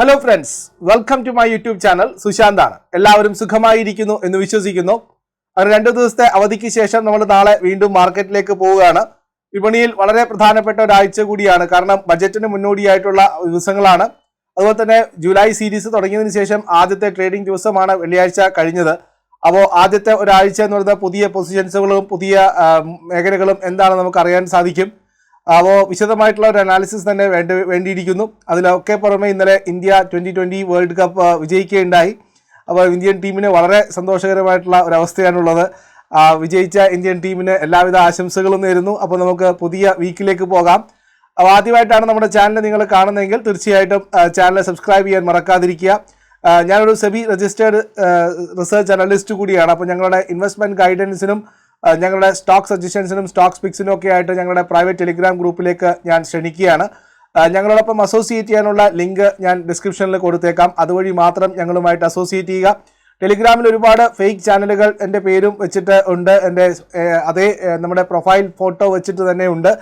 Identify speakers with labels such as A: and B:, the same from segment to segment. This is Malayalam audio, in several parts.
A: Hello friends welcome to my YouTube channel സുശാന്താണ് എല്ലാവരും സുഖമായിരിക്കുന്നു എന്ന് വിശ്വസിക്കുന്നു. അങ്ങനെ രണ്ടു ദിവസത്തെ അവധിക്ക് ശേഷം നമ്മൾ നാളെ വീണ്ടും മാർക്കറ്റിലേക്ക് പോവുകയാണ്. വിപണിയിൽ വളരെ പ്രധാനപ്പെട്ട ഒരാഴ്ച കൂടിയാണ്. കാരണം ബജറ്റിന് മുന്നോടിയായിട്ടുള്ള ദിവസങ്ങളാണ്. അതുപോലെ തന്നെ ജൂലൈ സീരീസ് തുടങ്ങിയതിന് ശേഷം ആദ്യത്തെ ട്രേഡിംഗ് ദിവസമാണ് വെള്ളിയാഴ്ച കഴിഞ്ഞത്. അപ്പോൾ ആദ്യത്തെ ഒരാഴ്ച എന്ന് പറയുന്നത് പുതിയ പൊസിഷൻസുകളും പുതിയ മേഖലകളും എന്താണെന്ന് നമുക്ക് അറിയാൻ സാധിക്കും. അപ്പോൾ വിശദമായിട്ടുള്ള ഒരു അനാലിസിസ് തന്നെ വേണ്ട വേണ്ടിയിരിക്കുന്നു. അതിലൊക്കെ പുറമെ ഇന്നലെ India twenty twenty world cup വിജയിക്കുകയുണ്ടായി. അപ്പോൾ ഇന്ത്യൻ ടീമിന് വളരെ സന്തോഷകരമായിട്ടുള്ള ഒരവസ്ഥയാണുള്ളത് അവസ്ഥയാണുള്ളത്. വിജയിച്ച ഇന്ത്യൻ ടീമിന് എല്ലാവിധ ആശംസകളും നേരുന്നു. അപ്പോൾ നമുക്ക് പുതിയ വീക്കിലേക്ക് പോകാം. അപ്പോൾ ആദ്യമായിട്ടാണ് നമ്മുടെ ചാനൽ നിങ്ങൾ കാണുന്നതെങ്കിൽ തീർച്ചയായിട്ടും ചാനൽ സബ്സ്ക്രൈബ് ചെയ്യാൻ മറക്കാതിരിക്കുക. ഞാനൊരു സെബി രജിസ്റ്റേർഡ് റിസർച്ച് അനലിസ്റ്റ് കൂടിയാണ്. അപ്പോൾ ഞങ്ങളുടെ ഇൻവെസ്റ്റ്മെന്റ് ഗൈഡൻസിനും ഞങ്ങളുടെ സ്റ്റോക്ക് സജഷൻസിനും സ്റ്റോക്ക് സ്പിക്സിനും ഒക്കെ ആയിട്ട് ഞങ്ങളുടെ പ്രൈവറ്റ് ടെലിഗ്രാം ഗ്രൂപ്പിലേക്ക് ഞാൻ ക്ഷണിക്കുകയാണ്. ഞങ്ങളോടൊപ്പം അസോസിയേറ്റ് ചെയ്യാനുള്ള ലിങ്ക് ഞാൻ ഡിസ്ക്രിപ്ഷനിൽ കൊടുത്തേക്കാം. അതുവഴി മാത്രം ഞങ്ങളുമായിട്ട് അസോസിയേറ്റ് ചെയ്യുക. ടെലിഗ്രാമിൽ ഒരുപാട് ഫേക്ക് ചാനലുകൾ എന്റെ പേരും വെച്ചിട്ട് ഉണ്ട്. എന്റെ അതേ നമ്മുടെ പ്രൊഫൈൽ ഫോട്ടോ വെച്ചിട്ട് തന്നെ ഉണ്ട്.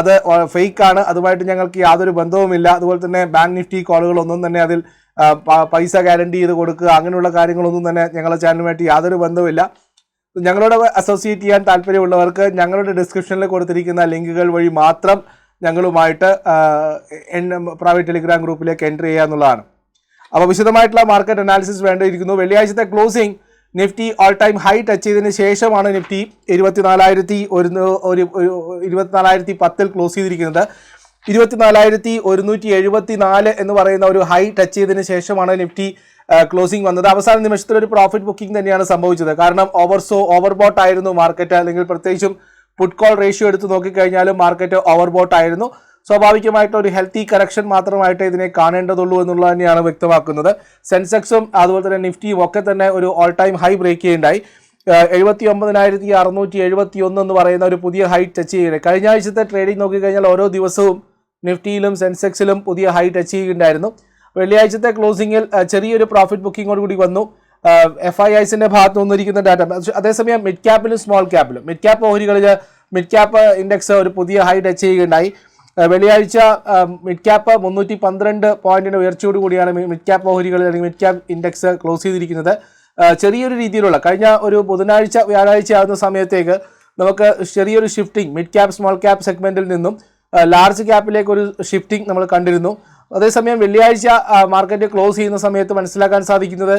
A: അത് ഫേക്ക് ആണ്. അതുമായിട്ട് ഞങ്ങൾക്ക് യാതൊരു ബന്ധവുമില്ല. അതുപോലെ തന്നെ ബാങ്ക് നിഫ്റ്റി കോളുകളൊന്നും തന്നെ അതിൽ പൈസ ഗ്യാരണ്ടി ചെയ്ത് കൊടുക്കുക. അങ്ങനെയുള്ള കാര്യങ്ങളൊന്നും തന്നെ ഞങ്ങളുടെ ചാനലുമായിട്ട് യാതൊരു ബന്ധവുമില്ല. ഞങ്ങളോട് അസോസിയേറ്റ് ചെയ്യാൻ താല്പര്യമുള്ളവർക്ക് ഞങ്ങളുടെ ഡിസ്ക്രിപ്ഷനിൽ കൊടുത്തിരിക്കുന്ന ലിങ്കുകൾ വഴി മാത്രം ഞങ്ങളുമായിട്ട് പ്രൈവറ്റ് ടെലിഗ്രാം ഗ്രൂപ്പിലേക്ക് എൻട്രി ചെയ്യുക എന്നുള്ളതാണ്. അപ്പോൾ വിശദമായിട്ടുള്ള മാർക്കറ്റ് അനാലിസിസ് വേണ്ടിയിരിക്കുന്നു. വെള്ളിയാഴ്ചത്തെ closing Nifty all time high touch ചെയ്തതിന് ശേഷമാണ് നിഫ്റ്റി ഇരുപത്തിനാലായിരത്തി ഒരു ഒരു ഇരുപത്തിനാലായിരത്തി പത്തിൽ ക്ലോസ് ചെയ്തിരിക്കുന്നത്. ഇരുപത്തിനാലായിരത്തി ഒരുന്നൂറ്റി എഴുപത്തി നാല് എന്ന് പറയുന്ന ഒരു ഹൈ ടച്ച് ചെയ്തതിന് ശേഷമാണ് നിഫ്റ്റി ക്ലോസിംഗ് വന്നത്. അവസാന നിമിഷത്തിൽ ഒരു പ്രോഫിറ്റ് ബുക്കിംഗ് തന്നെയാണ് സംഭവിച്ചത്. കാരണം ഓവർസോ ഓവർബോട്ട് ആയിരുന്നു മാർക്കറ്റ് അല്ലെങ്കിൽ പ്രത്യേകിച്ചും പുട്ട് കോൾ റേഷ്യോ എടുത്ത് നോക്കിക്കഴിഞ്ഞാലും മാർക്കറ്റ് ഓവർബോട്ട് ആയിരുന്നു. സ്വാഭാവികമായിട്ട് ഒരു ഹെൽത്തി കറക്ഷൻ മാത്രമായിട്ട് ഇതിനെ കാണേണ്ടതുള്ളൂ എന്നുള്ളത് തന്നെയാണ് വ്യക്തമാക്കുന്നത്. സെൻസെക്സും അതുപോലെ തന്നെ നിഫ്റ്റിയും ഒക്കെ തന്നെ ഒരു ഓൾ ടൈം ഹൈ ബ്രേക്ക് ചെയ്യുണ്ടായി. എഴുപത്തി ഒമ്പതിനായിരത്തി അറുന്നൂറ്റി എഴുപത്തി ഒന്ന് എന്ന് പറയുന്ന ഒരു പുതിയ ഹൈ ടച്ച് ചെയ്യുന്നത് കഴിഞ്ഞ ആഴ്ചത്തെ ട്രേഡിംഗ് നോക്കിക്കഴിഞ്ഞാൽ ഓരോ ദിവസവും നിഫ്റ്റിയിലും സെൻസെക്സിലും പുതിയ ഹൈ ടച്ച് ചെയ്യുകയുണ്ടായിരുന്നു വെള്ളിയാഴ്ചത്തെ ക്ലോസിംഗിൽ ചെറിയൊരു പ്രോഫിറ്റ് ബുക്കിങ്ങോട് കൂടി വന്നു. എഫ് ഐ ഐസിന്റെ ഭാഗത്ത് വന്നിരിക്കുന്ന ഡാറ്റ അതേസമയം മിഡ് ക്യാപ്പിലും സ്മോൾ ക്യാപ്പിലും മിഡ് ക്യാപ്പ് ഓഹരികളിൽ മിഡ് ക്യാപ്പ് ഇൻഡെക്സ് ഒരു പുതിയ ഹൈ ടച്ച് ചെയ്യുകയുണ്ടായി. വെള്ളിയാഴ്ച മിഡ് ക്യാപ്പ് മുന്നൂറ്റി പന്ത്രണ്ട് പോയിന്റിന്റെ ഉയർച്ചയോട് കൂടിയാണ് മിഡ് ക്യാപ്പ് ഓഹരികളിൽ അല്ലെങ്കിൽ മിഡ് ക്യാപ്പ് ഇൻഡെക്സ് ക്ലോസ് ചെയ്തിരിക്കുന്നത്. ചെറിയൊരു രീതിയിലുള്ള കഴിഞ്ഞ ഒരു ബുധനാഴ്ച വ്യാഴാഴ്ച ആകുന്ന സമയത്തേക്ക് നമുക്ക് ചെറിയൊരു shifting mid cap small cap സെഗ്മെന്റിൽ നിന്നും ലാർജ് ക്യാപ്പിലേക്ക് ഒരു ഷിഫ്റ്റിംഗ് നമ്മൾ കണ്ടിരുന്നു. അതേസമയം വെള്ളിയാഴ്ച മാർക്കറ്റ് ക്ലോസ് ചെയ്യുന്ന സമയത്ത് മനസ്സിലാക്കാൻ സാധിക്കുന്നത്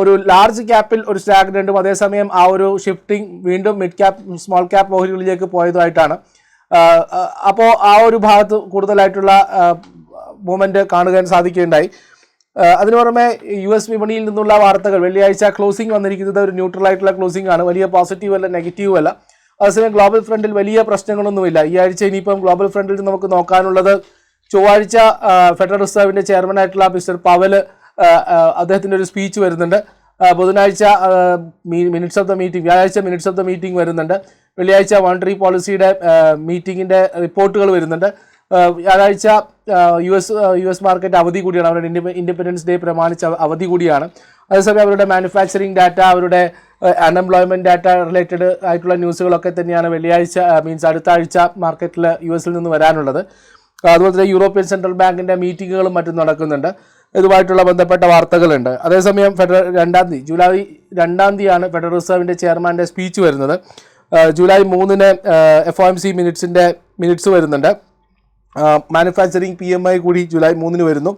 A: ഒരു ലാർജ് ക്യാപ്പിൽ ഒരു സ്റ്റാഗ്നന്റും അതേസമയം ആ ഒരു ഷിഫ്റ്റിംഗ് വീണ്ടും മിഡ് ക്യാപ്പ് സ്മോൾ ക്യാപ്പ് ഓഹരികളിലേക്ക് പോയതായിട്ടാണ് അപ്പോൾ ആ ഒരു ഭാഗത്ത് കൂടുതലായിട്ടുള്ള മൂവ്മെന്റ് കാണുവാൻ സാധിക്കുകയുണ്ടായി. അതിനു പുറമെ യു എസ് വിപണിയിൽ നിന്നുള്ള വാർത്തകൾ വെള്ളിയാഴ്ച ക്ലോസിംഗ് വന്നിരിക്കുന്നത് ഒരു ന്യൂട്രൽ ആയിട്ടുള്ള ക്ലോസിംഗ് ആണ്. വലിയ പോസിറ്റീവ് അല്ല നെഗറ്റീവ് അല്ല. അതേസമയം ഗ്ലോബൽ ഫ്രണ്ടിൽ വലിയ പ്രശ്നങ്ങളൊന്നുമില്ല. ഈ ആഴ്ച ഇനിയിപ്പം ഗ്ലോബൽ ഫ്രണ്ടിൽ നമുക്ക് നോക്കാനുള്ളത് ചൊവ്വാഴ്ച ഫെഡറൽ റിസർവിന്റെ ചെയർമാനായിട്ടുള്ള മിസ്റ്റർ പവൽ അദ്ദേഹത്തിന്റെ ഒരു സ്പീച്ച് വരുന്നുണ്ട്. ബുധനാഴ്ച മിനിറ്റ്സ് ഓഫ് ദ മീറ്റിംഗ് വ്യാഴാഴ്ച മിനിറ്റ്സ് ഓഫ് ദ മീറ്റിംഗ് വരുന്നുണ്ട്. വെള്ളിയാഴ്ച മോണിറ്ററി പോളിസിയുടെ മീറ്റിങ്ങിന്റെ റിപ്പോർട്ടുകൾ വരുന്നുണ്ട്. വ്യാഴാഴ്ച U S U S market അവധി കൂടിയാണ്. അവരുടെ ഇൻഡിപെൻഡൻസ് ഡേ പ്രമാണിച്ച് അവധി കൂടിയാണ്. അതേസമയം അവരുടെ മാനുഫാക്ചറിങ് ഡാറ്റ അവരുടെ അൺഎംപ്ലോയ്മെന്റ് ഡാറ്റ റിലേറ്റഡ് ആയിട്ടുള്ള ന്യൂസുകളൊക്കെ തന്നെയാണ് വെള്ളിയാഴ്ച മീൻസ് അടുത്ത ആഴ്ച മാർക്കറ്റിൽ യു എസിൽ നിന്ന് വരാനുള്ളത്. അതുപോലെ തന്നെ യൂറോപ്യൻ സെൻട്രൽ ബാങ്കിന്റെ മീറ്റിങ്ങുകളും മറ്റും നടക്കുന്നുണ്ട്. ഇതുമായിട്ടുള്ള ബന്ധപ്പെട്ട വാർത്തകളുണ്ട്. അതേസമയം ഫെഡറൽ രണ്ടാം തീയതി ജൂലൈ രണ്ടാം തീയതിയാണ് ഫെഡറൽ റിസർവിന്റെ ചെയർമാന്റെ സ്പീച്ച് വരുന്നത്. ജൂലൈ മൂന്നിന് എഫ് ഒ എം സി മിനിറ്റ്സിന്റെ മിനിറ്റ്സ് വരുന്നുണ്ട്. മാനുഫാക്ചറിങ് പി എം ഐ കൂടി ജൂലൈ മൂന്നിന് വരുന്നു.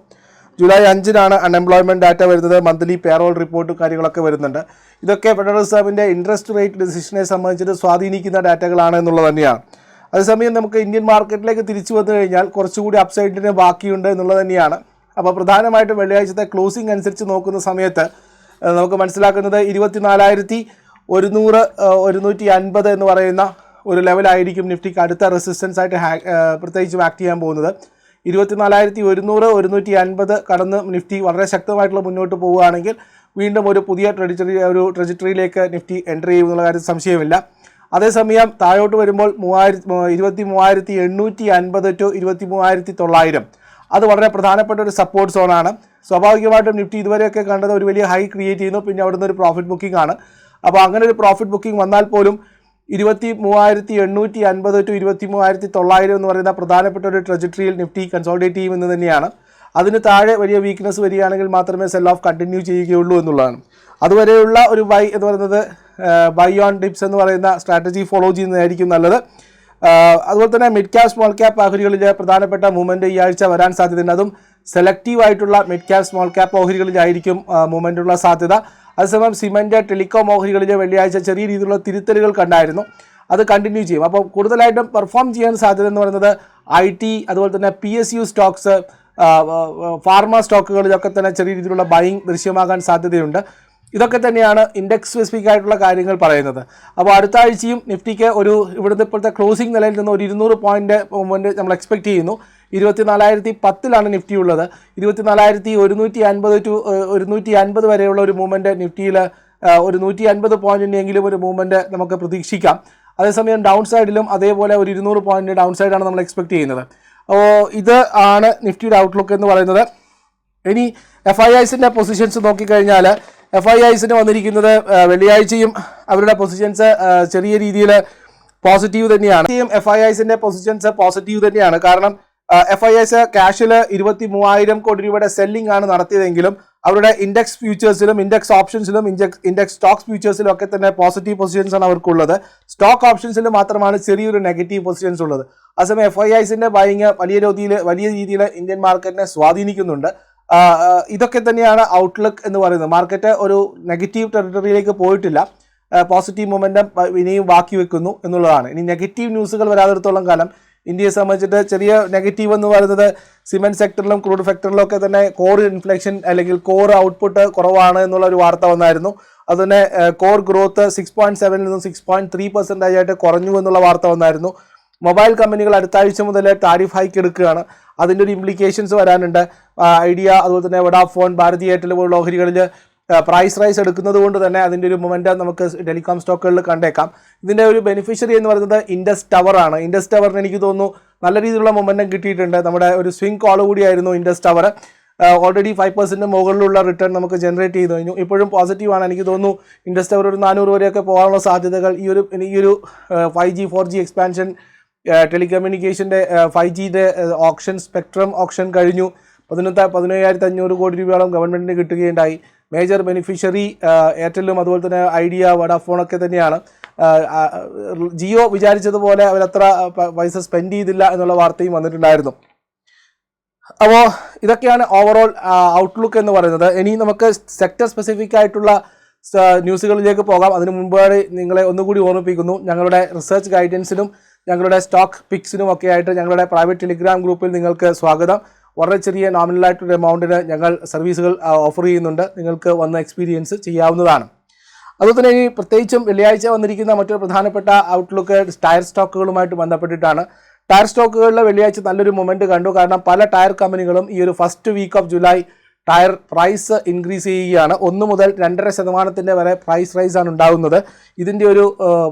A: ജൂലൈ അഞ്ചിനാണ് അൺഎംപ്ലോയ്മെന്റ് ഡാറ്റ വരുന്നത്. മന്ത്ലി പേറോൾ റിപ്പോർട്ട് കാര്യങ്ങളൊക്കെ വരുന്നുണ്ട്. ഇതൊക്കെ ഫെഡറൽ റിസർവിന്റെ ഇൻട്രസ്റ്റ് റേറ്റ് ഡിസിഷനെ സംബന്ധിച്ചിട്ട് സ്വാധീനിക്കുന്ന ഡാറ്റകളാണ് എന്നുള്ളത് തന്നെയാണ്. അതേസമയം നമുക്ക് ഇന്ത്യൻ മാർക്കറ്റിലേക്ക് തിരിച്ചു വന്നു കഴിഞ്ഞാൽ കുറച്ചുകൂടി അപ്സൈഡിന് ബാക്കിയുണ്ട് എന്നുള്ളത് തന്നെയാണ്. അപ്പോൾ പ്രധാനമായിട്ടും വെള്ളിയാഴ്ചത്തെ ക്ലോസിംഗ് അനുസരിച്ച് നോക്കുന്ന സമയത്ത് നമുക്ക് മനസ്സിലാക്കുന്നത് ഇരുപത്തിനാലായിരത്തി ഒരുന്നൂറ് ഒരുന്നൂറ്റി അൻപത് എന്ന് പറയുന്ന ഒരു ലെവലായിരിക്കും നിഫ്റ്റിക്ക് അടുത്ത റെസിസ്റ്റൻസ് ആയിട്ട് പ്രത്യേകിച്ചും ആക്ട് ചെയ്യാൻ പോകുന്നത്. ഇരുപത്തിനാലായിരത്തി ഒരുന്നൂറ് ഒരുന്നൂറ്റി അൻപത് കടന്ന് നിഫ്റ്റി വളരെ ശക്തമായിട്ടുള്ള മുന്നോട്ട് പോവുകയാണെങ്കിൽ വീണ്ടും ഒരു പുതിയ ട്രഡിറ്ററി ഒരു ട്രജിറ്ററിയിലേക്ക് നിഫ്റ്റി എന്റർ ചെയ്യുമെന്നുള്ള കാര്യത്തിൽ സംശയമില്ല. അതേസമയം താഴോട്ട് വരുമ്പോൾ മൂവായിരത്തി ഇരുപത്തി മൂവായിരത്തി എണ്ണൂറ്റി അൻപത് ടു ഇരുപത്തി മൂവായിരത്തി തൊള്ളായിരം അത് വളരെ പ്രധാനപ്പെട്ട ഒരു സപ്പോർട്ട് സോണാണ് സ്വാഭാവികമായിട്ടും നിഫ്റ്റി ഇതുവരെയൊക്കെ കണ്ടത് ഒരു വലിയ ഹൈ ക്രിയേറ്റ് ചെയ്യുന്നു. പിന്നെ അവിടുന്ന് ഒരു പ്രോഫിറ്റ് ബുക്കിംഗ് ആണ്. അപ്പോൾ അങ്ങനെ ഒരു പ്രോഫിറ്റ് ബുക്കിംഗ് വന്നാൽ പോലും ഇരുപത്തി മൂവായിരത്തി എണ്ണൂറ്റി അൻപത് ടു ഇരുപത്തി മൂവായിരത്തി തൊള്ളായിരം എന്ന് പറയുന്ന പ്രധാനപ്പെട്ട ഒരു ട്രജക്ടറിയിൽ നിഫ്റ്റി കൺസോൾട്ടേറ്റ് ചെയ്യുമെന്ന് തന്നെയാണ്. അതിന് താഴെ വലിയ വീക്ക്നെസ് വരികയാണെങ്കിൽ മാത്രമേ സെൽ ഓഫ് കണ്ടിന്യൂ ചെയ്യുകയുള്ളൂ എന്നുള്ളതാണ്. അതുവരെയുള്ള ഒരു ബൈ എന്ന് പറയുന്നത് ബൈ ഓൺ ഡിപ്സ് എന്ന് പറയുന്ന സ്ട്രാറ്റജി ഫോളോ ചെയ്യുന്നതായിരിക്കും നല്ലത്. അതുപോലെ തന്നെ മിഡ് ക്യാപ് സ്മോൾ ക്യാപ് ഓഹരികളിലെ പ്രധാനപ്പെട്ട മൂവ്മെന്റ് ഈ ആഴ്ച വരാൻ സാധ്യതയുണ്ട്. അതും സെലക്റ്റീവ് ആയിട്ടുള്ള മിഡ് ക്യാപ് സ്മോൾ ക്യാപ് ഓഹരികളിലായിരിക്കും മൂവ്മെന്റ് ഉള്ള സാധ്യത. അതേസമയം സിമെന്റ് ടെലികോം ഓഹരികളിലെ വെള്ളിയാഴ്ച ചെറിയ രീതിയിലുള്ള തിരുത്തലുകൾ കണ്ടായിരുന്നു. അത് കണ്ടിന്യൂ ചെയ്യും. അപ്പോൾ കൂടുതലായിട്ടും പെർഫോം ചെയ്യാൻ സാധ്യത എന്ന് പറയുന്നത് ഐ ടി അതുപോലെ തന്നെ P S U stocks pharma സ്റ്റോക്കുകളിലൊക്കെ തന്നെ ചെറിയ രീതിയിലുള്ള ബൈങ് ദൃശ്യമാകാൻ സാധ്യതയുണ്ട്. ഇതൊക്കെ തന്നെയാണ് ഇൻഡെക്സ് സ്പെസിഫിക് ആയിട്ടുള്ള കാര്യങ്ങൾ പറയുന്നത്. അപ്പോൾ അടുത്ത ആഴ്ചയും നിഫ്റ്റിക്ക് ഒരു ഇവിടുത്തെ ഇപ്പോഴത്തെ ക്ലോസിംഗ് നിലയിൽ നിന്ന് ഒരു ഇരുന്നൂറ് പോയിന്റ് മൂവ്മെന്റ് നമ്മൾ എക്സ്പെക്ട് ചെയ്യുന്നു. ഇരുപത്തിനാലായിരത്തി പത്തിലാണ് നിഫ്റ്റി ഉള്ളത് ഇരുപത്തിനാലായിരത്തി ഒരുന്നൂറ്റി അൻപത് ടു ഒരുന്നൂറ്റി അൻപത് വരെയുള്ള ഒരു മൂവ്മെന്റ് നിഫ്റ്റിയിൽ ഒരു നൂറ്റി അൻപത് പോയിന്റിന്റെയെങ്കിലും ഒരു മൂവ്മെന്റ് നമുക്ക് പ്രതീക്ഷിക്കാം. അതേസമയം ഡൗൺ സൈഡിലും അതേപോലെ ഒരു ഇരുന്നൂറ് പോയിന്റ് ഡൗൺ സൈഡാണ് നമ്മൾ എക്സ്പെക്ട് ചെയ്യുന്നത്. ഇത് ആണ് നിഫ്റ്റിയുടെ ഔട്ട്ലുക്ക് എന്ന് പറയുന്നത്. ഇനി എഫ് ഐ ഐസിന്റെ പൊസിഷൻസ് നോക്കിക്കഴിഞ്ഞാൽ എഫ് ഐ ഐസിന് വന്നിരിക്കുന്നത് വെള്ളിയാഴ്ചയും അവരുടെ പൊസിഷൻസ് ചെറിയ രീതിയിൽ പോസിറ്റീവ് തന്നെയാണ്. എഫ് ഐ ഐസിന്റെ പൊസിഷൻസ് പോസിറ്റീവ് തന്നെയാണ്. കാരണം എഫ് ഐ എസ് ക്യാഷിൽ ഇരുപത്തി മൂവായിരം കോടി രൂപയുടെ സെല്ലിംഗ് ആണ് നടത്തിയതെങ്കിലും അവരുടെ ഇൻഡെക്സ് ഫ്യൂച്ചേഴ്സിലും ഇൻഡെക്സ് ഓപ്ഷൻസിലും ഇൻഡെക്സ് സ്റ്റോക്സ് ഫ്യൂച്ചേഴ്സിലും ഒക്കെ തന്നെ പോസിറ്റീവ് പൊസിഷൻസ് ആണ് അവർക്കുള്ളത്. സ്റ്റോക്ക് ഓപ്ഷൻസിൽ മാത്രമാണ് ചെറിയൊരു നെഗറ്റീവ് പൊസിഷൻസ് ഉള്ളത്. അതേസമയം എഫ് ഐ ഐസിന്റെ ബൈങ് വലിയ രീതിയിൽ വലിയ രീതിയിൽ ഇന്ത്യൻ മാർക്കറ്റിനെ സ്വാധീനിക്കുന്നുണ്ട്. ഇതൊക്കെ തന്നെയാണ് ഔട്ട്ലുക്ക് എന്ന് പറയുന്നത്. മാർക്കറ്റ് ഒരു നെഗറ്റീവ് ടെറിട്ടറിയിലേക്ക് പോയിട്ടില്ല. പോസിറ്റീവ് മൊമെന്റം ഇനിയും ബാക്കി വെക്കുന്നു എന്നുള്ളതാണ്. ഇനി നെഗറ്റീവ് ന്യൂസുകൾ വരാതിടത്തോളം കാലം ഇന്ത്യയെ സംബന്ധിച്ചിട്ട് ചെറിയ നെഗറ്റീവ് എന്ന് പറയുന്നത് സിമെന്റ് സെക്ടറിലും ക്രൂഡ് സെക്ടറിലും ഒക്കെ തന്നെ കോർ ഇൻഫ്ലേഷൻ അല്ലെങ്കിൽ കോർ ഔട്ട്പുട്ട് കുറവാണ് എന്നുള്ള ഒരു വാർത്ത വന്നായിരുന്നു. അതുതന്നെ കോർ ഗ്രോത്ത് സിക്സ് പോയിന്റ് സെവനിൽ നിന്നും സിക്സ് പോയിന്റ് ത്രീ പെർസെന്റേജ് ആയിട്ട് കുറഞ്ഞു എന്നുള്ള വാർത്ത വന്നായിരുന്നു. മൊബൈൽ കമ്പനികൾ അടുത്ത ആഴ്ച മുതൽ ടാരിഫ് ഹൈക്ക് എടുക്കുകയാണ്. അതിന്റെ ഒരു ഇംപ്ലിക്കേഷൻസ് വരാനുണ്ട്. ഐഡിയ അതുപോലെ തന്നെ വഡാഫോൺ ഭാരതി എയർടെൽ പോലുള്ള ഓഹരികളിൽ പ്രൈസ് റൈസ് എടുക്കുന്നത് കൊണ്ട് തന്നെ അതിന്റെ ഒരു മൊമെന്റം നമുക്ക് ടെലികോം സ്റ്റോക്കുകളിൽ കണ്ടേക്കാം. ഇതിന്റെ ഒരു ബെനിഫിഷ്യറി എന്ന് പറയുന്നത് ഇൻഡസ് ടവർ ആണ്. ഇൻഡസ് ടവറിന് എനിക്ക് തോന്നുന്നു നല്ല രീതിയിലുള്ള മൊമെന്റം കിട്ടിയിട്ടുണ്ട്. നമ്മുടെ ഒരു സ്വിംഗ് കോൾ കൂടിയായിരുന്നു Indus tower already five percent മുകളിലുള്ള റിട്ടേൺ നമുക്ക് ജനറേറ്റ് ചെയ്ത്. കഴിഞ്ഞു ഇപ്പോഴും പോസിറ്റീവ് ആണ്. എനിക്ക് തോന്നുന്നു ഇൻഡസ് ടവർ ഒരു നാനൂറ് വരെയൊക്കെ പോകാനുള്ള സാധ്യതകൾ ഈ ഒരു ഈ ഒരു five G four G expansion ടെലികമ്മ്യൂണിക്കേഷന്റെ five ജിയുടെ ഓപ്ഷൻ സ്പെക്ട്രം ഓപ്ഷൻ കഴിഞ്ഞു. പതിനൊന്ന് പതിനയ്യായിരത്തി അഞ്ഞൂറ് കോടി രൂപയോളം ഗവൺമെന്റിന് കിട്ടുകയുണ്ടായി. മേജർ ബെനിഫിഷ്യറി എയർടെല്ലും അതുപോലെ തന്നെ ഐഡിയ വഡാഫോൺ ഒക്കെ തന്നെയാണ്. ജിയോ വിചാരിച്ചതുപോലെ അവരത്ര പൈസ സ്പെൻഡ് ചെയ്തില്ല എന്നുള്ള വാർത്തയും വന്നിട്ടുണ്ടായിരുന്നു. അപ്പോൾ ഇതൊക്കെയാണ് ഓവറോൾ ഔട്ട്ലുക്ക് എന്ന് പറയുന്നത്. ഇനി നമുക്ക് സെക്ടർ സ്പെസിഫിക് ആയിട്ടുള്ള ന്യൂസുകളിലേക്ക് പോകാം. അതിനു മുമ്പായി നിങ്ങളെ ഒന്നുകൂടി ഓർമ്മിപ്പിക്കുന്നു. ഞങ്ങളുടെ റിസർച്ച് ഗൈഡൻസിനും ഞങ്ങളുടെ സ്റ്റോക്ക് പിക്സിനും ഒക്കെ ആയിട്ട് ഞങ്ങളുടെ പ്രൈവറ്റ് ടെലിഗ്രാം ഗ്രൂപ്പിൽ നിങ്ങൾക്ക് സ്വാഗതം. വളരെ ചെറിയ നോമിനലായിട്ടൊരു എമൗണ്ടിന് ഞങ്ങൾ സർവീസുകൾ ഓഫർ ചെയ്യുന്നുണ്ട്. നിങ്ങൾക്ക് വന്ന് എക്സ്പീരിയൻസ് ചെയ്യാവുന്നതാണ്. അതുപോലെ തന്നെ ഈ പ്രത്യേകിച്ചും വെള്ളിയാഴ്ച വന്നിരിക്കുന്ന മറ്റൊരു പ്രധാനപ്പെട്ട ഔട്ട്ലുക്ക് ടയർ സ്റ്റോക്കുകളുമായിട്ട് ബന്ധപ്പെട്ടിട്ടാണ്. ടയർ സ്റ്റോക്കുകളിൽ വെള്ളിയാഴ്ച നല്ലൊരു മൊമെന്റ് കണ്ടു. കാരണം പല ടയർ കമ്പനികളും ഈ ഒരു first week of July tyre price increase ചെയ്യുകയാണ്. ഒന്ന് മുതൽ രണ്ടര ശതമാനത്തിന്റെ വരെ പ്രൈസ് റൈസാണ് ഉണ്ടാകുന്നത് ഇതിന്റെ ഒരു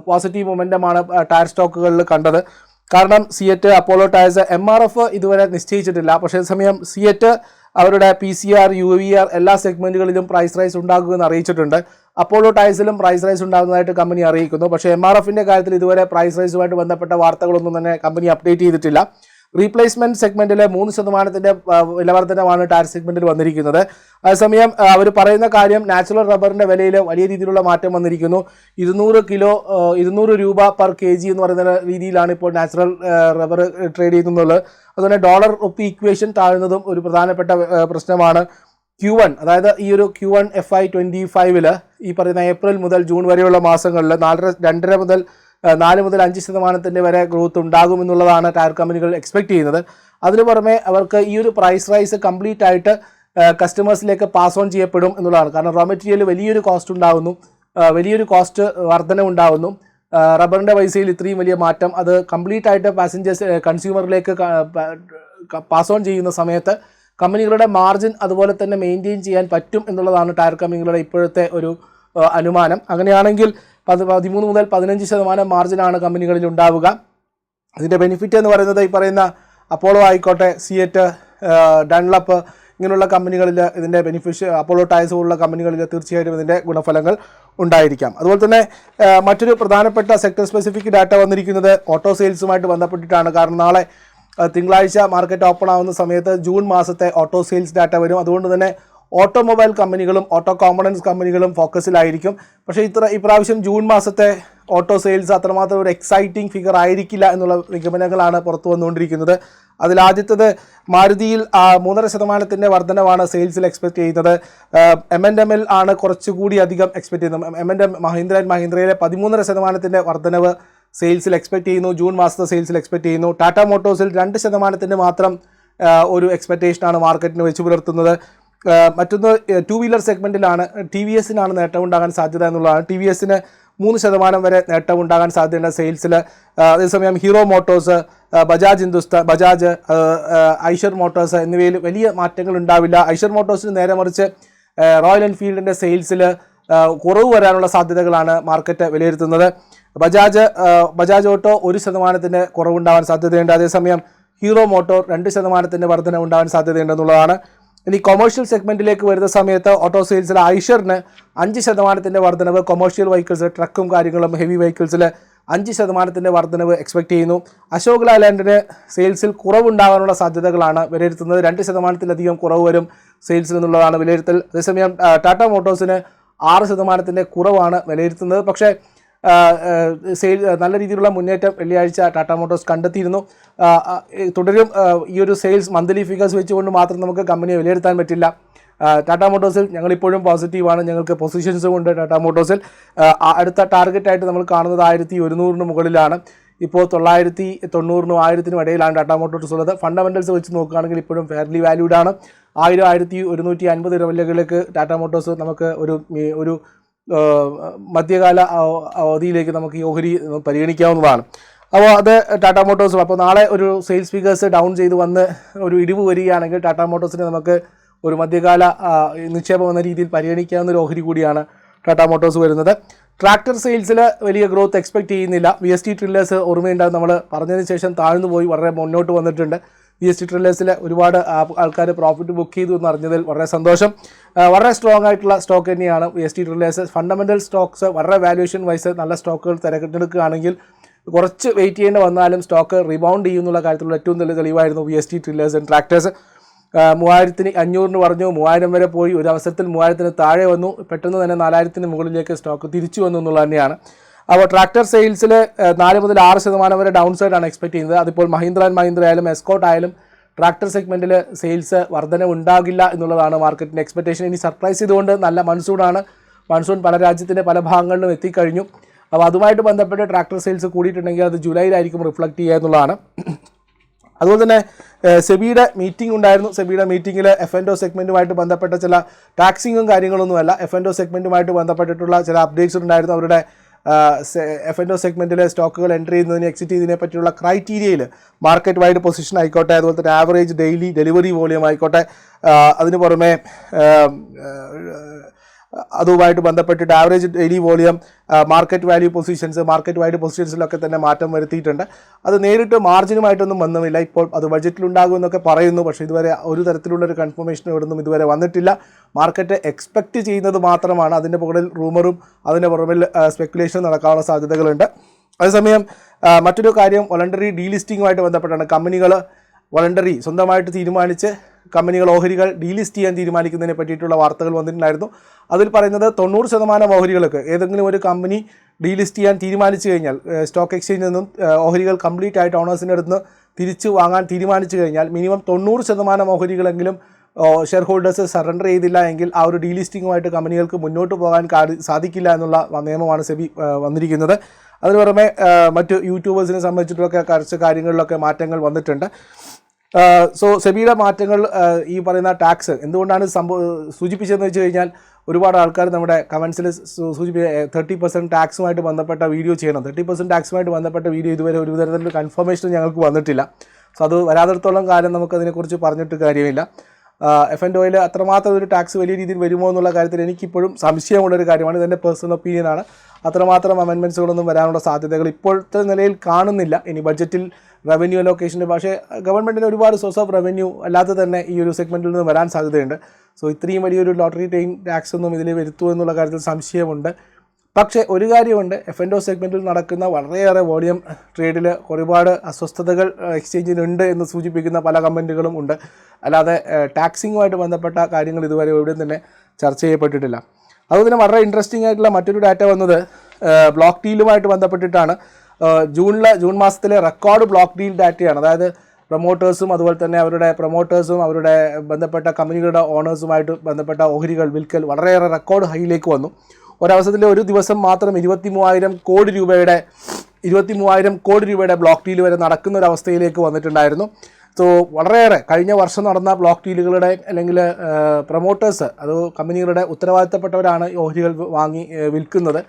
A: പോസിറ്റീവ് മൊമെന്റമാണ് ടയർ സ്റ്റോക്കുകളിൽ കണ്ടത്. കാരണം CEAT Apollo tyres M R F ഇതുവരെ നിശ്ചയിച്ചിട്ടില്ല. പക്ഷേ സമയം സിയറ്റ് അവരുടെ P C R U V R എല്ലാ സെഗ്മെന്റുകളിലും പ്രൈസ് റൈസ് ഉണ്ടാകുമെന്ന് അറിയിച്ചിട്ടുണ്ട്. അപ്പോളോ ടയർസിലും പ്രൈസ് റൈസ് ഉണ്ടാകുന്നതായിട്ട് കമ്പനി അറിയിക്കുന്നു. പക്ഷേ എം ആർ എഫിന്റെ കാര്യത്തിൽ ഇതുവരെ പ്രൈസ് റൈസുമായിട്ട് ബന്ധപ്പെട്ട വാർത്തകളൊന്നും തന്നെ കമ്പനി അപ്ഡേറ്റ് ചെയ്തിട്ടില്ല. റീപ്ലേസ്മെന്റ് സെഗ്മെന്റിലെ മൂന്ന് ശതമാനത്തിന്റെ വിലവർദ്ധനമാണ് ടയർ സെഗ്മെന്റിൽ വന്നിരിക്കുന്നത്. അതേസമയം അവർ പറയുന്ന കാര്യം നാച്ചുറൽ റബ്ബറിന്റെ വിലയിൽ വലിയ രീതിയിലുള്ള മാറ്റം വന്നിരിക്കുന്നു. ഇരുന്നൂറ് കിലോ ഇരുന്നൂറ് രൂപ പെർ കെ ജി എന്ന് പറയുന്ന രീതിയിലാണ് ഇപ്പോൾ നാച്ചുറൽ റബ്ബർ ട്രേഡ് ചെയ്യുന്നത്. അതുപോലെ ഡോളർ ഒപ്പി ഇക്വേഷൻ താഴ്ന്നതും ഒരു പ്രധാനപ്പെട്ട പ്രശ്നമാണ്. ക്യു വൺ അതായത് ഈ ഒരു Q one F I twenty ഫൈവിൽ ഈ പറയുന്ന ഏപ്രിൽ മുതൽ ജൂൺ വരെയുള്ള മാസങ്ങളിൽ നാലര രണ്ടര മുതൽ നാല് മുതൽ അഞ്ച് ശതമാനത്തിന്റെ വരെ ഗ്രോത്ത് ഉണ്ടാകുമെന്നുള്ളതാണ് ടയർ കമ്പനികൾ എക്സ്പെക്ട് ചെയ്യുന്നത്. അതിനു പുറമെ അവർക്ക് ഈ ഒരു പ്രൈസ് റൈസ് കംപ്ലീറ്റ് ആയിട്ട് കസ്റ്റമേഴ്സിലേക്ക് പാസ് ഓൺ ചെയ്യപ്പെടും എന്നുള്ളതാണ്. കാരണം റോ മെറ്റീരിയൽ വലിയൊരു കോസ്റ്റ് ഉണ്ടാകുന്നു വലിയൊരു കോസ്റ്റ് വർധന ഉണ്ടാകുന്നു റബ്ബറിന്റെ പൈസയിൽ ഇത്രയും വലിയ മാറ്റം അത് കംപ്ലീറ്റ് ആയിട്ട് പാസഞ്ചേഴ്സ് കൺസ്യൂമറിലേക്ക് പാസ് ഓൺ ചെയ്യുന്ന സമയത്ത് കമ്പനികളുടെ മാർജിൻ അതുപോലെ തന്നെ മെയിന്റെയിൻ ചെയ്യാൻ പറ്റും എന്നുള്ളതാണ് ടയർ കമ്പനികളുടെ ഇപ്പോഴത്തെ ഒരു അനുമാനം. അങ്ങനെയാണെങ്കിൽ പത് പതിമൂന്ന് മുതൽ പതിനഞ്ച് ശതമാനം മാർജിനാണ് കമ്പനികളിൽ ഉണ്ടാവുക. അതിന്റെ ബെനിഫിറ്റ് എന്ന് പറയുന്നത് ഈ പറയുന്ന അപ്പോളോ ആയിക്കോട്ടെ സിയറ്റ് ഡൺലപ്പ് ഇങ്ങനെയുള്ള കമ്പനികളിൽ ഇതിന്റെ ബെനിഫിഷ്യ അപ്പോളോ ടയർസ് പോലുള്ള കമ്പനികളിൽ തീർച്ചയായിട്ടും ഇതിന്റെ ഗുണഫലങ്ങൾ ഉണ്ടായിരിക്കാം. അതുപോലെ തന്നെ മറ്റൊരു പ്രധാനപ്പെട്ട സെക്ടർ സ്പെസിഫിക് ഡാറ്റ വന്നിരിക്കുന്നത് ഓട്ടോ സെയിൽസുമായിട്ട് ബന്ധപ്പെട്ടിട്ടാണ്. കാരണം നാളെ തിങ്കളാഴ്ച മാർക്കറ്റ് ഓപ്പൺ ആവുന്ന സമയത്ത് ജൂൺ മാസത്തെ ഓട്ടോ സെയിൽസ് ഡാറ്റ വരും. അതുകൊണ്ട് തന്നെ ഓട്ടോമൊബൈൽ കമ്പനികളും ഓട്ടോ കോമ്പണൻസ് കമ്പനികളും ഫോക്കസിലായിരിക്കും. പക്ഷേ ഇത്ര ഇപ്രാവശ്യം ജൂൺ മാസത്തെ ഓട്ടോ സെയിൽസ് അത്രമാത്രം ഒരു എക്സൈറ്റിംഗ് ഫിഗർ ആയിരിക്കില്ല എന്നുള്ള നിഗമനങ്ങളാണ് പുറത്തു വന്നുകൊണ്ടിരിക്കുന്നത്. അതിൽ ആദ്യത്തത് മാരുതിയിൽ മൂന്നര ശതമാനത്തിന്റെ വർധനവാണ് സെയിൽസിൽ എക്സ്പെക്ട് ചെയ്യുന്നത്. എം എൻ ആണ് കുറച്ചുകൂടി അധികം എക്സ്പെക്ട് ചെയ്യുന്നത്. M N M Mahindra and മഹീന്ദ്രയിലെ പതിമൂന്നര ശതമാനത്തിന്റെ വർധനവ് സെയിൽസിൽ എക്സ്പെക്ട് ചെയ്യുന്നു. ജൂൺ മാസത്തെ സെയിൽസിൽ എക്സ്പെക്ട് ചെയ്യുന്നു. ടാറ്റ മോട്ടോഴ്സിൽ രണ്ട് ശതമാനത്തിന്റെ മാത്രം ഒരു എക്സ്പെക്റ്റേഷനാണ് മാർക്കറ്റിന് വെച്ച് പുലർത്തുന്നത്. മറ്റൊന്ന് ടു വീലർ സെഗ്മെന്റിലാണ് ടി വി എസിനാണ് നേട്ടം ഉണ്ടാകാൻ സാധ്യത എന്നുള്ളതാണ്. ടി വി എസിന് മൂന്ന് ശതമാനം വരെ നേട്ടം ഉണ്ടാകാൻ സാധ്യതയുണ്ട് സെയിൽസിൽ അതേസമയം Hero Motors Bajaj Hindustan Bajaj Eicher Motors എന്നിവയിൽ വലിയ മാറ്റങ്ങൾ ഉണ്ടാവില്ല. ഐഷർ മോട്ടോഴ്സിന് നേരെ മറിച്ച് റോയൽ എൻഫീൽഡിന്റെ സെയിൽസിൽ കുറവ് വരാനുള്ള സാധ്യതകളാണ് മാർക്കറ്റ് വിലയിരുത്തുന്നത്. ബജാജ് ബജാജ് ഓട്ടോ ഒരു ശതമാനത്തിന്റെ കുറവുണ്ടാവാൻ സാധ്യതയുണ്ട്. അതേസമയം ഹീറോ മോട്ടോർ രണ്ട് ശതമാനത്തിന്റെ വർധന ഉണ്ടാവാൻ സാധ്യതയുണ്ടെന്നുള്ളതാണ് ഇനി കൊമേഴ്ഷ്യൽ സെഗ്മെന്റിലേക്ക് വരുന്ന സമയത്ത് ഓട്ടോ സെയിൽസിൽ ഐഷറിന് അഞ്ച് ശതമാനത്തിന്റെ വർധനവ് കൊമേഴ്ഷ്യൽ വെഹിക്കിൾസ് ട്രക്കും കാര്യങ്ങളും ഹെവി വെഹിക്കിൾസിൽ അഞ്ച് ശതമാനത്തിന്റെ വർധനവ് എക്സ്പെക്ട് ചെയ്യുന്നു. അശോക് ലാലാൻഡിന് സെയിൽസിൽ കുറവുണ്ടാകാനുള്ള സാധ്യതകളാണ് വിലയിരുത്തുന്നത്. രണ്ട് ശതമാനത്തിലധികം കുറവ് വരും സെയിൽസിൽ എന്നുള്ളതാണ് വിലയിരുത്തൽ. അതേസമയം ടാറ്റ മോട്ടോഴ്സിന് ആറ് ശതമാനത്തിന്റെ കുറവാണ് വിലയിരുത്തുന്നത്. പക്ഷേ സെയിൽ നല്ല രീതിയിലുള്ള മുന്നേറ്റം വെള്ളിയാഴ്ച ടാറ്റ മോട്ടോഴ്സ് കണ്ടെത്തിയിരുന്നു. തുടരും ഈ ഒരു സെയിൽസ് മന്ത്ലി ഫിഗേഴ്സ് വെച്ചുകൊണ്ട് മാത്രം നമുക്ക് കമ്പനിയെ വിലയിരുത്താൻ പറ്റില്ല. ടാറ്റാ മോട്ടോഴ്സിൽ ഞങ്ങളിപ്പോഴും പോസിറ്റീവാണ് ഞങ്ങൾക്ക് പൊസിഷൻസും ഉണ്ട് ടാറ്റ മോട്ടോഴ്സിൽ. അടുത്ത ടാർഗറ്റായിട്ട് നമ്മൾ കാണുന്നത് ആയിരത്തി ഒരുന്നൂറിന് മുകളിലാണ്. ഇപ്പോൾ തൊള്ളായിരത്തി തൊണ്ണൂറിനും ആയിരത്തിനും ഇടയിലാണ് ടാറ്റ മോട്ടോഴ്സ് ഉള്ളത്. ഫണ്ടമെന്റൽസ് വെച്ച് നോക്കുകയാണെങ്കിൽ ഇപ്പോഴും ഫെയർലി വാല്യൂഡ് ആണ്. ആയിരം ആയിരത്തി ഒരുന്നൂറ്റി അൻപത് രൂപയിലേക്ക് ടാറ്റ മോട്ടോഴ്സ് നമുക്ക് ഒരു ഒരു മധ്യകാല അവ- അവധിയിലേക്ക് നമുക്ക് ഈ ഓഹരി പരിഗണിക്കാവുന്നതാണ്. അപ്പോൾ അത് ടാറ്റാ മോട്ടോഴ്സ് അപ്പോൾ നാളെ ഒരു സെയിൽസ് ഫിഗേഴ്സ് ഡൗൺ ചെയ്ത് വന്ന് ഒരു ഇടിവ് വരികയാണെങ്കിൽ ടാറ്റാ മോട്ടോഴ്സിനെ നമുക്ക് ഒരു മധ്യകാല നിക്ഷേപം എന്ന രീതിയിൽ പരിഗണിക്കാവുന്ന ഒരു ഓഹരി കൂടിയാണ് ടാറ്റാ മോട്ടോഴ്സ് വരുന്നത്. ട്രാക്ടർ സെയിൽസിൽ വലിയ ഗ്രോത്ത് എക്സ്പെക്ട് ചെയ്യുന്നില്ല. വി എസ് ടി ട്രില്ലേഴ്സ് ഓർമ്മയുണ്ടാകും നമ്മൾ പറഞ്ഞതിന് ശേഷം താഴ്ന്നു പോയി. വളരെ മുന്നോട്ട് വന്നിട്ടുണ്ട്. വി എസ് ടി ട്രില്ലേഴ്സിൽ ഒരുപാട് ആൾക്കാർ പ്രോഫിറ്റ് ബുക്ക് ചെയ്തു എന്ന് അറിഞ്ഞതിൽ വളരെ സന്തോഷം. വളരെ സ്ട്രോങ് ആയിട്ടുള്ള സ്റ്റോക്ക് തന്നെയാണ് V S T tillers fundamental stocks വളരെ വാല്യുവേഷൻ വൈസ് നല്ല സ്റ്റോക്കുകൾ തിരഞ്ഞെടുക്കുകയാണെങ്കിൽ കുറച്ച് വെയിറ്റ് ചെയ്യേണ്ടി വന്നാലും സ്റ്റോക്ക് റിബൗണ്ട് ചെയ്യുന്നുള്ള കാര്യത്തിലുള്ള ഏറ്റവും നല്ല തെളിവായിരുന്നു V S T tillers and tractors മൂവായിരത്തിന് അഞ്ഞൂറിന് പറഞ്ഞു മൂവായിരം വരെ പോയി. ഒരു അവസരത്തിൽ മൂവായിരത്തിന് താഴെ വന്നു. പെട്ടെന്ന് തന്നെ നാലായിരത്തിന് മുകളിലേക്ക് സ്റ്റോക്ക് തിരിച്ചു വന്നു എന്നുള്ളത് തന്നെയാണ്. അപ്പോൾ ട്രാക്ടർ സെയിൽസിൽ നാല് മുതൽ ആറ് ശതമാനം വരെ ഡൗൺ ആണ് എക്സ്പെക്ട് ചെയ്യുന്നത്. അതിപ്പോൾ മഹീന്ദ്ര ആൻഡ് മഹീന്ദ്ര ആയാലും എസ്കോട്ട് ആയാലും ട്രാക്ടർ സെഗ്മെന്റിൽ സെയിൽസ് വർധന ഉണ്ടാകില്ല എന്നുള്ളതാണ് മാർക്കറ്റിന്റെ എക്സ്പെക്റ്റേഷൻ ഇനി സർപ്രൈസ് ചെയ്തുകൊണ്ട് നല്ല മൺസൂണാണ് മൺസൂൺ പല രാജ്യത്തിന്റെ പല ഭാഗങ്ങളിലും എത്തിക്കഴിഞ്ഞു. അപ്പോൾ അതുമായിട്ട് ബന്ധപ്പെട്ട് ട്രാക്ടർ സെയിൽസ് കൂടിയിട്ടുണ്ടെങ്കിൽ അത് ജൂലൈയിലായിരിക്കും റിഫ്ലക്റ്റ് ചെയ്യുക എന്നുള്ളതാണ്. അതുപോലെ തന്നെ സെബിയുടെ മീറ്റിംഗ് ഉണ്ടായിരുന്നു. സെബിയുടെ മീറ്റിംഗിൽ എഫ് എൻഡോ സെഗ്മെന്റുമായിട്ട് ബന്ധപ്പെട്ട ചില ടാക്സിങ്ങും കാര്യങ്ങളൊന്നുമല്ല. എഫ് എൻഡോ സെഗ്മെന്റുമായിട്ട് ബന്ധപ്പെട്ടിട്ടുള്ള ചില അപ്ഡേറ്റ്സ് ഉണ്ടായിരുന്നു. അവരുടെ എഫ് എൻ ഒ സെഗ്മെന്റിലെ സ്റ്റോക്കുകൾ എൻട്രി ചെയ്യുന്നതിന് എക്സിറ്റ് ചെയ്തതിനെ പറ്റിയുള്ള ക്രൈറ്റീരിയയിൽ മാർക്കറ്റ് വൈഡ് പൊസിഷൻ ആയിക്കോട്ടെ അതുപോലെ തന്നെ ആവറേജ് ഡെയിലി ഡെലിവറി വോളിയം ആയിക്കോട്ടെ. അതിന് പുറമെ അതുമായിട്ട് ബന്ധപ്പെട്ടിട്ട് average daily volume market value positions market value പൊസിഷൻസിലൊക്കെ തന്നെ മാറ്റം വരുത്തിയിട്ടുണ്ട്. അത് നേരിട്ട് മാർജിനുമായിട്ടൊന്നും ബന്ധമില്ല. ഇപ്പോൾ അത് ബഡ്ജറ്റിലുണ്ടാകുമെന്നൊക്കെ പറയുന്നു. പക്ഷേ ഇതുവരെ ഒരു തരത്തിലുള്ളൊരു കൺഫർമേഷൻ ഇവിടുന്നും ഇതുവരെ വന്നിട്ടില്ല. മാർക്കറ്റ് എക്സ്പെക്റ്റ് ചെയ്യുന്നത് മാത്രമാണ്. അതിന്റെ മുകളിൽ റൂമറും അതിന്റെ പുറമിൽ സ്പെക്കുലേഷൻ നടക്കാനുള്ള സാധ്യതകളുണ്ട്. അതേസമയം മറ്റൊരു കാര്യം വോളണ്ടറി ഡീലിസ്റ്റിങ്ങുമായിട്ട് ബന്ധപ്പെട്ടാണ്. കമ്പനികൾ വളണ്ടറി സ്വന്തമായിട്ട് തീരുമാനിച്ച് കമ്പനികൾ ഓഹരികൾ ഡീലിസ്റ്റ് ചെയ്യാൻ തീരുമാനിക്കുന്നതിനെ പറ്റിയിട്ടുള്ള വാർത്തകൾ വന്നിട്ടുണ്ടായിരുന്നു. അതിൽ പറയുന്നത് തൊണ്ണൂറ് ശതമാനം ഓഹരികൾക്ക് ഏതെങ്കിലും ഒരു കമ്പനി ഡീലിസ്റ്റ് ചെയ്യാൻ തീരുമാനിച്ചു കഴിഞ്ഞാൽ സ്റ്റോക്ക് എക്സ്ചേഞ്ചിൽ നിന്നും ഓഹരികൾ കംപ്ലീറ്റ് ആയിട്ട് ഓണേഴ്സിന്റെ അടുത്ത് തിരിച്ചു വാങ്ങാൻ തീരുമാനിച്ചു കഴിഞ്ഞാൽ മിനിമം തൊണ്ണൂറ് ശതമാനം ഓഹരികളെങ്കിലും ഷെയർ ഹോൾഡേഴ്സ് സറണ്ടർ ചെയ്തില്ല എങ്കിൽ ആ ഒരു ഡീലിസ്റ്റിങ്ങുമായിട്ട് കമ്പനികൾക്ക് മുന്നോട്ട് പോകാൻ സാധിക്കില്ല എന്നുള്ള നിയമമാണ് സെബി വന്നിരിക്കുന്നത്. അതിന് പുറമെ മറ്റ് യൂട്യൂബേഴ്സിനെ സംബന്ധിച്ചിട്ടൊക്കെ കുറച്ച് കാര്യങ്ങളിലൊക്കെ മാറ്റങ്ങൾ വന്നിട്ടുണ്ട്. സോ സെബിയുടെ മാറ്റങ്ങൾ ഈ പറയുന്ന ടാക്സ് എന്തുകൊണ്ടാണ് സംഭവം സൂചിപ്പിച്ചതെന്ന് വെച്ച് കഴിഞ്ഞാൽ ഒരുപാട് ആൾക്കാർ നമ്മുടെ കമൻസിൽ സൂചിപ്പിച്ച തേർട്ടി പെർസെന്റ് ടാക്സുമായിട്ട് ബന്ധപ്പെട്ട വീഡിയോ ചെയ്യണം. തേർട്ടി പെർസെന്റ് ടാക്സുമായിട്ട് ബന്ധപ്പെട്ട വീഡിയോ ഇതുവരെ ഒരു തരത്തിലുള്ള കൺഫർമേഷൻ ഞങ്ങൾക്ക് വന്നിട്ടില്ല. സോ അത് വരാതിടത്തോളം കാലം നമുക്കതിനെക്കുറിച്ച് പറഞ്ഞിട്ട് കാര്യമില്ല. എഫ് എൻ ഓയിൽ അത്രമാത്രം ഒരു ടാക്സ് വലിയ രീതിയിൽ വരുമോ എന്നുള്ള കാര്യത്തിൽ എനിക്കിപ്പോഴും സംശയമുള്ളൊരു കാര്യമാണ്. ഇതെന്റെ പേഴ്സണൽ ഒപ്പീനിയനാണ് അത്രമാത്രം അമെൻമെന്റ്സുകളൊന്നും വരാനുള്ള സാധ്യതകൾ ഇപ്പോഴത്തെ നിലയിൽ കാണുന്നില്ല. ഇനി ബഡ്ജറ്റിൽ റവന്യൂ അലോക്കേഷന്റെ പക്ഷേ ഗവൺമെന്റിന് ഒരുപാട് സോഴ്സ് ഓഫ് റവന്യൂ അല്ലാതെ തന്നെ ഈ ഒരു സെഗ്മെന്റിൽ നിന്ന് വരാൻ സാധ്യതയുണ്ട്. സോ ഇത്രയും വലിയൊരു ലോട്ടറി ടൈം ടാക്സ് ഒന്നും ഇതിൽ വരുത്തുമോ എന്നുള്ള കാര്യത്തിൽ സംശയമുണ്ട്. പക്ഷേ ഒരു കാര്യമുണ്ട്. എഫ് എൻ ഒ സെഗ്മെന്റിൽ നടക്കുന്ന വളരെയേറെ വോളിയം ട്രേഡിൽ ഒരുപാട് അസ്വസ്ഥതകൾ എക്സ്ചേഞ്ചിനുണ്ട് എന്ന് സൂചിപ്പിക്കുന്ന പല കമന്റുകളും ഉണ്ട്. അല്ലാതെ ടാക്സിങ്ങുമായിട്ട് ബന്ധപ്പെട്ട കാര്യങ്ങൾ ഇതുവരെ എവിടെയും തന്നെ ചർച്ച ചെയ്യപ്പെട്ടിട്ടില്ല. അതുപോലെ തന്നെ വളരെ ഇൻട്രസ്റ്റിംഗ് ആയിട്ടുള്ള മറ്റൊരു ഡാറ്റ വന്നത് ബ്ലോക്ക് ഡീലുമായിട്ട് ബന്ധപ്പെട്ടിട്ടാണ്. ജൂണിലെ ജൂൺ മാസത്തിലെ റെക്കോർഡ് ബ്ലോക്ക് ഡീൽ ഡാറ്റയാണ് അതായത് പ്രൊമോട്ടേഴ്സും അതുപോലെ തന്നെ അവരുടെ പ്രൊമോട്ടേഴ്സും അവരുടെ ബന്ധപ്പെട്ട കമ്പനികളുടെ ഓണേഴ്സുമായിട്ട് ബന്ധപ്പെട്ട ഓഹരികൾ വിൽക്കൽ വളരെയേറെ റെക്കോർഡ് ഹൈയിലേക്ക് വന്നു. ഒരവസരത്തിൽ ഒരു ദിവസം മാത്രം ഇരുപത്തി മൂവായിരം കോടി രൂപയുടെ ഇരുപത്തി മൂവായിരം കോടി രൂപയുടെ ബ്ലോക്ക് ഡീൽ വരെ നടക്കുന്ന ഒരു അവസ്ഥയിലേക്ക് വന്നിട്ടുണ്ടായിരുന്നു. സോ വളരെയേറെ കഴിഞ്ഞ വർഷം നടന്ന ബ്ലോക്ക് ഡീലുകളുടെ അല്ലെങ്കിൽ പ്രൊമോട്ടേഴ്സ് അത് കമ്പനികളുടെ ഉത്തരവാദിത്തപ്പെട്ടവരാണ് ഓഹരികൾ വാങ്ങി വിൽക്കുന്നത്.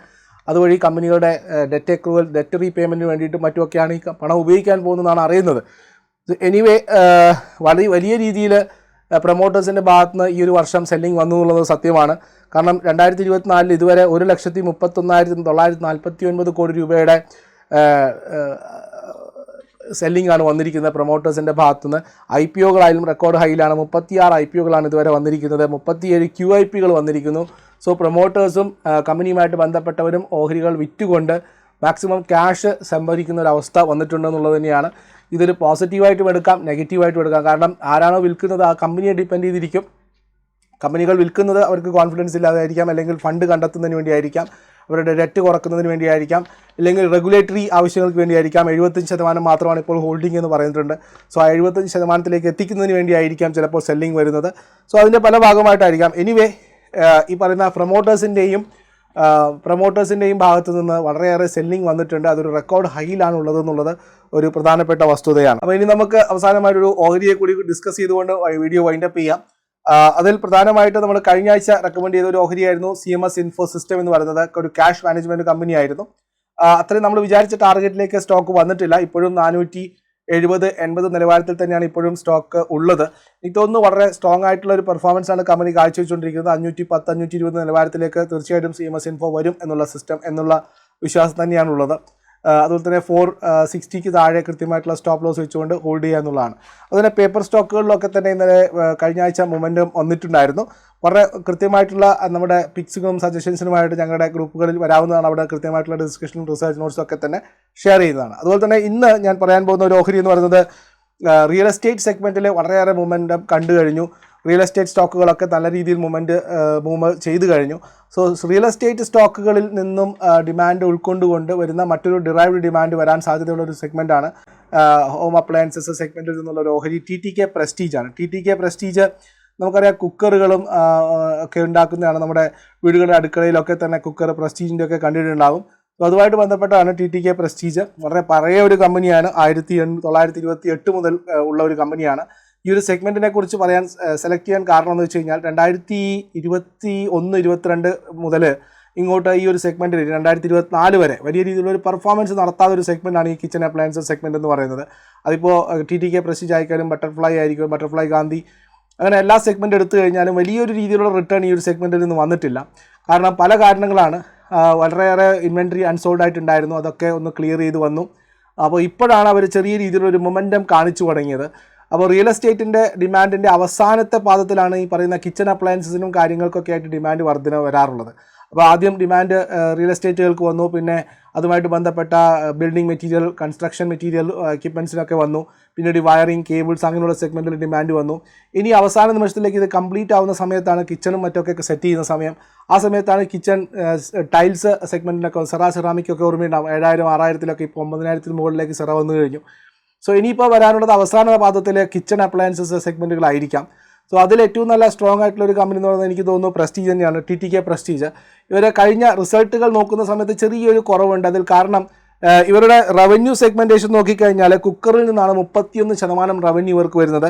A: അതുവഴി കമ്പനികളുടെ ഡെറ്റ് എക്രൂവൽ ഡെറ്റ് റീപേയ്മെന്റിന് വേണ്ടിയിട്ടും മറ്റുമൊക്കെയാണ് ഈ പണം ഉപയോഗിക്കാൻ പോകുന്നതെന്നാണ് അറിയുന്നത്. എനിവേ വളരെ വലിയ രീതിയിൽ പ്രൊമോട്ടേഴ്സിന്റെ ഭാഗത്ത് നിന്ന് ഈ ഒരു വർഷം സെല്ലിംഗ് വന്നു എന്നുള്ളത് സത്യമാണ്. കാരണം രണ്ടായിരത്തി ഇരുപത്തിനാലിൽ ഇതുവരെ ഒരു ലക്ഷത്തി മുപ്പത്തൊന്നായിരത്തി തൊള്ളായിരത്തി നാൽപ്പത്തി ഒൻപത് കോടി രൂപയുടെ സെല്ലിംഗ് ആണ് വന്നിരിക്കുന്നത് പ്രൊമോട്ടേഴ്സിന്റെ ഭാഗത്തുനിന്ന്. ഐ പി ഒകളായാലും റെക്കോർഡ് ഹൈയിലാണ് മുപ്പത്തിയാറ് ഐ പി ഒകളാണ് ഇതുവരെ വന്നിരിക്കുന്നത്. മുപ്പത്തിയേഴ് ക്യു ഐ പികൾ വന്നിരിക്കുന്നു. സോ പ്രൊമോട്ടേഴ്സും കമ്പനിയുമായിട്ട് ബന്ധപ്പെട്ടവരും ഓഹരികൾ വിറ്റുകൊണ്ട് മാക്സിമം ക്യാഷ് സംഭരിക്കുന്ന ഒരു അവസ്ഥ വന്നിട്ടുണ്ടെന്നുള്ളത് തന്നെയാണ്. ഇതൊരു പോസിറ്റീവായിട്ടും എടുക്കാം നെഗറ്റീവായിട്ടും എടുക്കാം. കാരണം ആരാണോ വിൽക്കുന്നത് ആ കമ്പനിയെ ഡിപ്പെൻഡ് ചെയ്തിരിക്കും. കമ്പനികൾ വിൽക്കുന്നത് അവർക്ക് കോൺഫിഡൻസ് ഇല്ലാതായിരിക്കാം അല്ലെങ്കിൽ ഫണ്ട് കണ്ടെത്തുന്നതിന് വേണ്ടിയായിരിക്കാം അവരുടെ ഡെറ്റ് കുറക്കുന്നതിന് വേണ്ടിയായിരിക്കാം അല്ലെങ്കിൽ റെഗുലേറ്ററി ആവശ്യങ്ങൾക്ക് വേണ്ടിയായിരിക്കാം. എഴുപത്തഞ്ച് ശതമാനം മാത്രമാണ് ഇപ്പോൾ ഹോൾഡിംഗ് എന്ന് പറയുന്നുണ്ട് സോ ആ എഴുപത്തഞ്ച് ശതമാനത്തിലേക്ക് എത്തിക്കുന്നതിന് വേണ്ടിയായിരിക്കാം ചിലപ്പോൾ സെല്ലിംഗ് വരുന്നത്. സോ അതിന്റെ പല ഭാഗമായിട്ടായിരിക്കാം. എനിവേ ഈ പറയുന്ന പ്രൊമോട്ടേഴ്സിന്റെയും പ്രൊമോട്ടേഴ്സിന്റെയും ഭാഗത്ത് നിന്ന് വളരെയേറെ സെല്ലിംഗ് വന്നിട്ടുണ്ട്. അതൊരു റെക്കോർഡ് ഹൈയിലാണ് ഉള്ളത് എന്നുള്ളത് ഒരു പ്രധാനപ്പെട്ട വസ്തുതയാണ്. അപ്പോൾ ഇനി നമുക്ക് അവസാനമായിട്ടൊരു ഓഹരിയെ കൂടി ഡിസ്കസ് ചെയ്തുകൊണ്ട് വീഡിയോ വൈൻഡപ്പ് ചെയ്യാം. അതിൽ പ്രധാനമായിട്ട് നമ്മൾ കഴിഞ്ഞ ആഴ്ച റെക്കമെൻഡ് ചെയ്ത ഒരു ഓഹരിയായിരുന്നു C M S info system എന്ന് പറയുന്നത്. ഒരു ക്യാഷ് മാനേജ്മെന്റ് കമ്പനിയായിരുന്നു അത്രയും നമ്മൾ വിചാരിച്ച ടാർഗറ്റിലേക്ക് സ്റ്റോക്ക് വന്നിട്ടില്ല. ഇപ്പോഴും നാനൂറ്റി എഴുപത് എൺപത് നിലവാരത്തിൽ തന്നെയാണ് ഇപ്പോഴും സ്റ്റോക്ക് ഉള്ളത്. എനിക്ക് തോന്നുന്നു വളരെ സ്ട്രോങ് ആയിട്ടുള്ള ഒരു പെർഫോമൻസ് ആണ് കമ്പനി കാഴ്ചവെച്ചുകൊണ്ടിരിക്കുന്നത്. അഞ്ഞൂറ്റി പത്ത് അഞ്ഞൂറ്റി ഇരുപത് നിലവാരത്തിലേക്ക് തീർച്ചയായിട്ടും സി എം എസ് ഇൻഫോ വരും എന്നുള്ള സിസ്റ്റം എന്നുള്ള വിശ്വാസം തന്നെയാണുള്ളത്. അതുപോലെ തന്നെ ഫോർ സിക്സ്റ്റിക്ക് താഴെ കൃത്യമായിട്ടുള്ള സ്റ്റോപ്പ് ലോസ് വെച്ചുകൊണ്ട് ഹോൾഡ് ചെയ്യുക എന്നുള്ളതാണ്. അതുപോലെ പേപ്പർ സ്റ്റോക്കുകളിലൊക്കെ തന്നെ ഇന്നലെ കഴിഞ്ഞ ആഴ്ച മൊമെന്റം വന്നിട്ടുണ്ടായിരുന്നു. വളരെ കൃത്യമായിട്ടുള്ള നമ്മുടെ പിക്സുകളും സജഷൻസിനുമായിട്ട് ഞങ്ങളുടെ ഗ്രൂപ്പുകളിൽ വരാവുന്നതാണ്. അവിടെ കൃത്യമായിട്ടുള്ള ഡിസ്കഷനും റിസർച്ച് നോട്ട്സും ഒക്കെ തന്നെ ഷെയർ ചെയ്യുന്നതാണ്. അതുപോലെ തന്നെ ഇന്ന് ഞാൻ പറയാൻ പോകുന്ന ഒരു ഓഹരി എന്ന് പറയുന്നത് റിയൽ എസ്റ്റേറ്റ് സെഗ്മെന്റിൽ വളരെയേറെ മൂവ്മെന്റ് കണ്ടു കഴിഞ്ഞു. റിയൽ എസ്റ്റേറ്റ് സ്റ്റോക്കുകളൊക്കെ നല്ല രീതിയിൽ മൂവ്മെന്റ് മൂവ് ചെയ്തു കഴിഞ്ഞു. സോ റിയൽ എസ്റ്റേറ്റ് സ്റ്റോക്കുകളിൽ നിന്നും ഡിമാൻഡ് ഉൾക്കൊണ്ടുകൊണ്ട് വരുന്ന മറ്റൊരു ഡിറൈവ്ഡ് ഡിമാൻഡ് വരാൻ സാധ്യതയുള്ള ഒരു സെഗ്മെന്റാണ് ഹോം അപ്ലയൻസസ് സെഗ്മെന്റിൽ നിന്നുള്ള ഒരു ഓഹരി ടി ടി കെ പ്രസ്റ്റീജ് ആണ്. ടി ടി കെ പ്രസ്റ്റീജ് നമുക്കറിയാം കുക്കറുകളും ഒക്കെ ഉണ്ടാക്കുന്നതാണ് നമ്മുടെ വീടുകളുടെ അടുക്കളയിലൊക്കെ തന്നെ കുക്കർ പ്രസ്റ്റീജിന്റെ ഒക്കെ കണ്ടിട്ടുണ്ടാകും അപ്പോൾ അതുമായിട്ട് ബന്ധപ്പെട്ടാണ് ടി ടി കെ പ്രസ്റ്റീജ്. വളരെ പഴയ ഒരു കമ്പനിയാണ്. ആയിരത്തി തൊള്ളായിരത്തി ഇരുപത്തി എട്ട് മുതൽ ഉള്ള ഒരു കമ്പനിയാണ്. ഈ ഒരു സെഗ്മെന്റിനെ കുറിച്ച് പറയാൻ സെലക്ട് ചെയ്യാൻ കാരണം എന്ന് വെച്ച് കഴിഞ്ഞാൽ രണ്ടായിരത്തി ഇരുപത്തി ഒന്ന് ഇരുപത്തിരണ്ട് മുതൽ ഇങ്ങോട്ട് ഈ ഒരു സെഗ്മെന്റിൽ രണ്ടായിരത്തി ഇരുപത്തിനാല് വരെ വലിയ രീതിയിലുള്ള ഒരു പെർഫോമൻസ് നടത്താത്ത ഒരു സെഗ്മെന്റാണ് ഈ കിച്ചൺ അപ്ലയൻസസ് സെഗ്മെന്റ് എന്ന് പറയുന്നത്. അതിപ്പോൾ ടി ടി കെ പ്രസ്റ്റീജ് ആയിക്കാലും ബട്ടർഫ്ലൈ ആയിരിക്കും. ബട്ടർഫ്ലൈ ഗാന്ധി അങ്ങനെ എല്ലാ സെഗ്മെന്റ് എടുത്തു കഴിഞ്ഞാലും വലിയൊരു രീതിയിലുള്ള റിട്ടേൺ ഈ ഒരു സെഗ്മെന്റിൽ നിന്ന് വന്നിട്ടില്ല. കാരണം പല കാരണങ്ങളാണ്. വളരെയേറെ ഇൻവെൻട്രി അൺസോൾഡ് ആയിട്ടുണ്ടായിരുന്നു. അതൊക്കെ ഒന്ന് ക്ലിയർ ചെയ്ത് വന്നു. അപ്പോൾ ഇപ്പോഴാണ് അവർ ചെറിയ രീതിയിലൊരു മൊമെന്റം കാണിച്ചു തുടങ്ങിയത്. അപ്പോൾ റിയൽ എസ്റ്റേറ്റിന്റെ ഡിമാൻഡിന്റെ അവസാനത്തെ പാദത്തിലാണ് ഈ പറയുന്ന കിച്ചൺ അപ്ലയൻസസിനും കാര്യങ്ങൾക്കൊക്കെ ആയിട്ട് ഡിമാൻഡ് വർധന വരാറുള്ളത്. അപ്പോൾ ആദ്യം ഡിമാൻഡ് റിയൽ എസ്റ്റേറ്റുകൾക്ക് വന്നു. പിന്നെ അതുമായിട്ട് ബന്ധപ്പെട്ട ബിൽഡിംഗ് മെറ്റീരിയൽ കൺസ്ട്രക്ഷൻ മെറ്റീരിയൽ എക്യുപ്മെൻസിനൊക്കെ വന്നു. പിന്നീട് വയറിംഗ് കേബിൾസ് അങ്ങനെയുള്ള സെഗ്മെന്റിൽ ഡിമാൻഡ് വന്നു. ഇനി അവസാന നിമിഷത്തിലേക്ക് ഇത് കംപ്ലീറ്റ് ആവുന്ന സമയത്താണ് കിച്ചണും മറ്റൊക്കെ സെറ്റ് ചെയ്യുന്ന സമയം. ആ സമയത്താണ് കിച്ചൺ ടൈൽസ് സെഗ്മെന്റിനൊക്കെ സെറാ സെറാമിക്കൊക്കെ ഓർമ്മയുണ്ടാവും. ഏഴായിരം ആറായിരത്തിലൊക്കെ ഇപ്പോൾ ഒമ്പതിനായിരത്തിന് മുകളിലേക്ക് സെറ വന്നു കഴിഞ്ഞു. സോ ഇനിയിപ്പോൾ വരാനുള്ളത് അവസാന പാദത്തിലെ കിച്ചൺ അപ്ലയൻസസ് സെഗ്മെന്റുകളായിരിക്കാം സോ അതിൽ ഏറ്റവും നല്ല സ്ട്രോങ് ആയിട്ടുള്ള ഒരു കമ്പനി എന്ന് പറയുന്നത് എനിക്ക് തോന്നുന്നു പ്രസ്റ്റീജ് തന്നെയാണ്. ടി ടി കെ പ്രസ്റ്റീജ് ഇവരെ കഴിഞ്ഞ റിസൾട്ടുകൾ നോക്കുന്ന സമയത്ത് ചെറിയൊരു കുറവുണ്ട്. അതിൽ കാരണം ഇവരുടെ റവന്യൂ സെഗ്മെന്റേഷൻ നോക്കിക്കഴിഞ്ഞാൽ കുക്കറിൽ നിന്നാണ് മുപ്പത്തിയൊന്ന് ശതമാനം റവന്യൂ ഇവർക്ക് വരുന്നത്.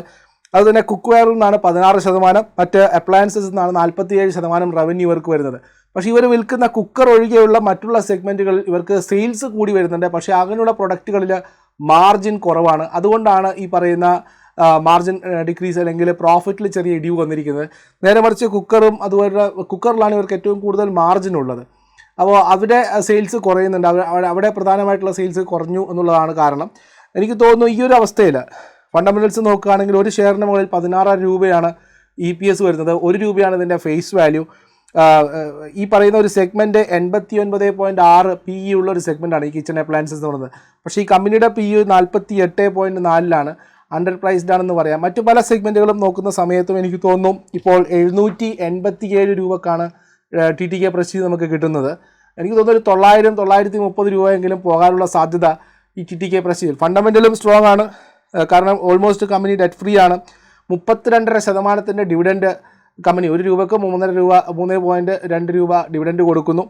A: അതുതന്നെ കുക്ക് വെയറിൽ നിന്നാണ് പതിനാറ് ശതമാനം മറ്റ് അപ്ലയൻസസ് നിന്നാണ് നാൽപ്പത്തിയേഴ് ശതമാനം റവന്യൂ ഇവർക്ക് വരുന്നത്. പക്ഷേ ഇവർ വിൽക്കുന്ന കുക്കർ ഒഴികെയുള്ള മറ്റുള്ള സെഗ്മെന്റുകളിൽ ഇവർക്ക് സെയിൽസ് കൂടി വരുന്നുണ്ട്. പക്ഷേ അങ്ങനെയുള്ള പ്രൊഡക്റ്റുകളിൽ മാർജിൻ കുറവാണ്. അതുകൊണ്ടാണ് ഈ പറയുന്ന മാർജിൻ ഡിക്രീസ് അല്ലെങ്കിൽ പ്രോഫിറ്റിൽ ചെറിയ ഇടിവ് വന്നിരിക്കുന്നത്. നേരെ മറിച്ച് കുക്കറും അതുപോലെ കുക്കറിലാണ് ഇവർക്ക് ഏറ്റവും കൂടുതൽ മാർജിൻ ഉള്ളത്. അപ്പോൾ അവിടെ സെയിൽസ് കുറയുന്നുണ്ട്. അവ- അവിടെ അവിടെ പ്രധാനമായിട്ടുള്ള സെയിൽസ് കുറഞ്ഞു എന്നുള്ളതാണ് കാരണം. എനിക്ക് തോന്നുന്നു ഈ ഒരു അവസ്ഥയിൽ ഫണ്ടമെന്റൽസ് നോക്കുകയാണെങ്കിൽ ഒരു ഷെയറിന് മുകളിൽ പതിനാറായിരം രൂപയാണ് ഇ പി എസ് വരുന്നത്. ഒരു രൂപയാണ് ഇതിന്റെ ഫേസ് വാല്യൂ ഈ പറയുന്ന ഒരു സെഗ്മെന്റ് എൺപത്തി ഒൻപത് പോയിന്റ് ആറ് പി ഇ ഉള്ള ഒരു സെഗ്മെന്റാണ് ഈ കിച്ചൺ അപ്ലയൻസസ് എന്ന് പറയുന്നത്. പക്ഷേ ഈ കമ്പനിയുടെ പി ഇ നാൽപ്പത്തി എട്ട് പോയിന്റ് നാലിലാണ്. അണ്ടർ പ്രൈസ്ഡ് ആണെന്ന് പറയാം. മറ്റു പല സെഗ്മെന്റുകളും നോക്കുന്ന സമയത്തും എനിക്ക് തോന്നും ഇപ്പോൾ എഴുന്നൂറ്റി എൺപത്തി ഏഴ് രൂപക്കാണ് ടി ടി കെ പ്രസ്റ്റീജ് നമുക്ക് കിട്ടുന്നത്. എനിക്ക് തോന്നുന്നു ഒരു തൊള്ളായിരം തൊള്ളായിരത്തി മുപ്പത് രൂപയെങ്കിലും പോകാനുള്ള സാധ്യത ഈ ടി ടി കെ പ്രസ്റ്റീജിൽ ഫണ്ടമെന്റലും സ്ട്രോങ് ആണ്. കാരണം ഓൾമോസ്റ്റ് കമ്പനി ഡെറ്റ് ഫ്രീ ആണ്. മുപ്പത്തിരണ്ടര ശതമാനത്തിന്റെ ഡിവിഡൻഡ് കമ്പനി ഒരു രൂപക്ക് മൂന്നര രൂപ മൂന്ന് പോയിന്റ് രണ്ട് രൂപ ഡിവിഡൻഡ് കൊടുക്കുന്നു.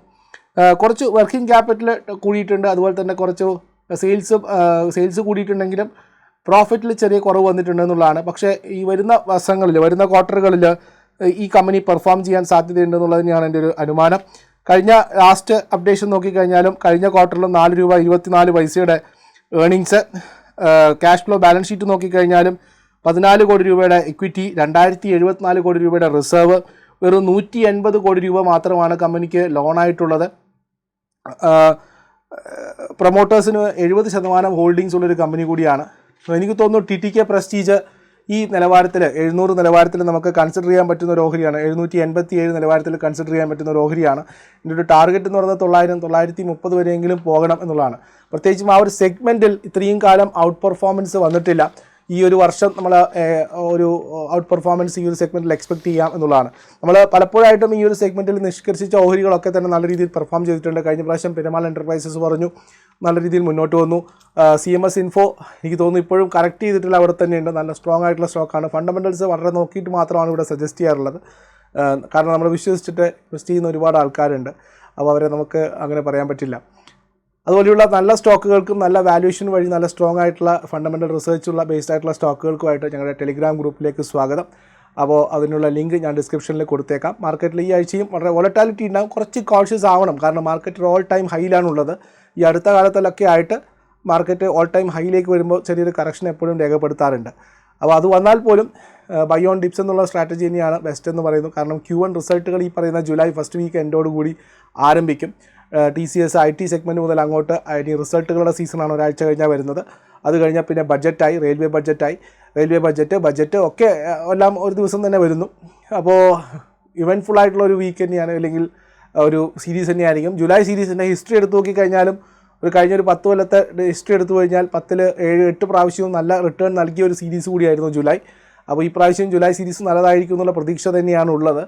A: കുറച്ച് വർക്കിംഗ് ക്യാപിറ്റൽ കൂടിയിട്ടുണ്ട്. അതുപോലെ തന്നെ കുറച്ച് സെയിൽസ് സെയിൽസ് കൂടിയിട്ടുണ്ടെങ്കിലും പ്രോഫിറ്റിൽ ചെറിയ കുറവ് വന്നിട്ടുണ്ട് എന്നുള്ളതാണ് പക്ഷേ ഈ വരുന്ന വർഷങ്ങളിൽ വരുന്ന ക്വാർട്ടറുകളിൽ ഈ കമ്പനി പെർഫോം ചെയ്യാൻ സാധ്യതയുണ്ട് എന്നുള്ളത് തന്നെയാണ് എന്റെ ഒരു അനുമാനം. കഴിഞ്ഞ ലാസ്റ്റ് അപ്ഡേഷൻ നോക്കിക്കഴിഞ്ഞാലും കഴിഞ്ഞ ക്വാർട്ടറിൽ നാല് രൂപ ഇരുപത്തിനാല് പൈസയുടെ earnings cash flow balance sheet നോക്കിക്കഴിഞ്ഞാലും പതിനാല് കോടി രൂപയുടെ ഇക്വിറ്റി രണ്ടായിരത്തി എഴുപത്തിനാല് കോടി രൂപയുടെ റിസർവ് വെറും നൂറ്റി എൺപത് കോടി രൂപ മാത്രമാണ് കമ്പനിക്ക് ലോണായിട്ടുള്ളത്. പ്രൊമോട്ടേഴ്സിന് എഴുപത് ശതമാനം ഹോൾഡിങ്സ് ഉള്ളൊരു കമ്പനി കൂടിയാണ്. എനിക്ക് തോന്നുന്നു ടി ടി കെ പ്രസ്റ്റീജ് ഈ നിലവാരത്തിൽ എഴുന്നൂറ് നിലവാരത്തിൽ നമുക്ക് കൺസിഡർ ചെയ്യാൻ പറ്റുന്ന ഒരു ഓഹരിയാണ്. എഴുന്നൂറ്റി എൺപത്തി ഏഴ് നിലവാരത്തിൽ കൺസിഡർ ചെയ്യാൻ പറ്റുന്ന ഒരു ഓഹരിയാണ്. എന്റെ ഒരു ടാർഗറ്റ് എന്ന് പറയുന്നത് തൊള്ളായിരം തൊള്ളായിരത്തി മുപ്പത് വരെയെങ്കിലും പോകണം എന്നുള്ളതാണ്. പ്രത്യേകിച്ചും ആ ഒരു സെഗ്മെന്റിൽ ഇത്രയും കാലം ഔട്ട് പെർഫോമൻസ് വന്നിട്ടില്ല. ഈ ഒരു വർഷം നമ്മൾ ഒരു ഔട്ട് പെർഫോമൻസ് ഈ ഒരു സെഗ്മെന്റിൽ എക്സ്പെക്ട് ചെയ്യാം എന്നുള്ളതാണ്. നമ്മൾ പലപ്പോഴായിട്ടും ഈ ഒരു സെഗ്മെന്റിൽ നിഷ്കർഷിച്ച ഓഹരികളൊക്കെ തന്നെ നല്ല രീതിയിൽ പെർഫോം ചെയ്തിട്ടുണ്ട്. കഴിഞ്ഞ പ്രാവശ്യം പെരുമാൾ എന്റർപ്രൈസസ് പറഞ്ഞു നല്ല രീതിയിൽ മുന്നോട്ട് വന്നു. സി എം എസ് ഇൻഫോ എനിക്ക് തോന്നുന്നു ഇപ്പോഴും കറക്റ്റ് ചെയ്തിട്ടുള്ള അവിടെ തന്നെയുണ്ട്. നല്ല സ്ട്രോങ് ആയിട്ടുള്ള സ്റ്റോക്കാണ് ഫണ്ടമെന്റൽസ് വളരെ നോക്കിയിട്ട് മാത്രമാണ് ഇവിടെ സജസ്റ്റ് ചെയ്യാറുള്ളത്. കാരണം നമ്മൾ വിശ്വസിച്ചിട്ട് ഇൻവെസ്റ്റ് ചെയ്യുന്ന ഒരുപാട് ആൾക്കാരുണ്ട്. അപ്പോൾ അവരെ നമുക്ക് അങ്ങനെ പറയാൻ പറ്റില്ല. അതുപോലെയുള്ള നല്ല സ്റ്റോക്കുകൾക്കും നല്ല വാല്യൂഷൻ വഴി നല്ല സ്ട്രോങ് ആയിട്ടുള്ള ഫണ്ടമെന്റൽ റിസർച്ചുള്ള ബേസ്ഡ് ആയിട്ടുള്ള സ്റ്റോക്കുകൾക്കുമായിട്ട് ഞങ്ങളുടെ ടെലിഗ്രാം ഗ്രൂപ്പിലേക്ക് സ്വാഗതം. അപ്പോൾ അതിനുള്ള ലിങ്ക് ഞാൻ ഡിസ്ക്രിപ്ഷനിൽ കൊടുത്തേക്കാം. മാർക്കറ്റിൽ ഈ ആഴ്ചയും വളരെ വോളറ്റാലിറ്റി ഉണ്ടാകും കുറച്ച് കോൺഷ്യസ് ആവണം. കാരണം മാർക്കറ്റ് ഓൾ ടൈം ഹൈയിലാണുള്ളത് ഈ അടുത്ത കാലത്തിലൊക്കെ ആയിട്ട് മാർക്കറ്റ് ഓൾ ടൈം ഹൈയിലേക്ക് വരുമ്പോൾ ചെറിയൊരു കറക്ഷൻ എപ്പോഴും രേഖപ്പെടുത്താറുണ്ട്. അപ്പോൾ അത് വന്നാൽ പോലും ബൈ ഓൺ ഡിപ്സ് എന്നുള്ള സ്ട്രാറ്റജി തന്നെയാണ് ബെസ്റ്റ് എന്ന് പറയുന്നു. കാരണം ക്യൂ വൺ റിസൾട്ടുകൾ ഈ പറയുന്ന ജൂലൈ ഫസ്റ്റ് വീക്ക് എൻഡോടുകൂടി ആരംഭിക്കും. T C S I T segment മുതൽ അങ്ങോട്ട് ഇനി റിസൾട്ടുകളുടെ സീസണാണ് ഒരാഴ്ച കഴിഞ്ഞാൽ വരുന്നത്. അത് കഴിഞ്ഞാൽ പിന്നെ ബഡ്ജറ്റായി റെയിൽവേ ബഡ്ജറ്റായി റെയിൽവേ ബഡ്ജറ്റ് ബഡ്ജറ്റ് ഒക്കെ എല്ലാം ഒരു ദിവസം തന്നെ വരുന്നു. അപ്പോൾ ഇവന്റ്ഫുൾ ആയിട്ടുള്ള ഒരു വീക്ക് തന്നെയാണ് അല്ലെങ്കിൽ ഒരു സീരീസ് തന്നെയായിരിക്കും. ജൂലൈ സീരീസിന്റെ ഹിസ്റ്ററി എടുത്ത് നോക്കിക്കഴിഞ്ഞാലും ഒരു കഴിഞ്ഞ ഒരു പത്ത് കൊല്ലത്തെ ഹിസ്റ്ററി എടുത്തു കഴിഞ്ഞാൽ പത്തിൽ ഏഴ് എട്ട് പ്രാവശ്യവും നല്ല റിട്ടേൺ നൽകിയ ഒരു സീരീസ് കൂടിയായിരുന്നു ജൂലൈ അപ്പോൾ ഈ പ്രാവശ്യം ജൂലൈ സീരീസ് നല്ലതായിരിക്കും എന്നുള്ള പ്രതീക്ഷ തന്നെയാണ് ഉള്ളത്.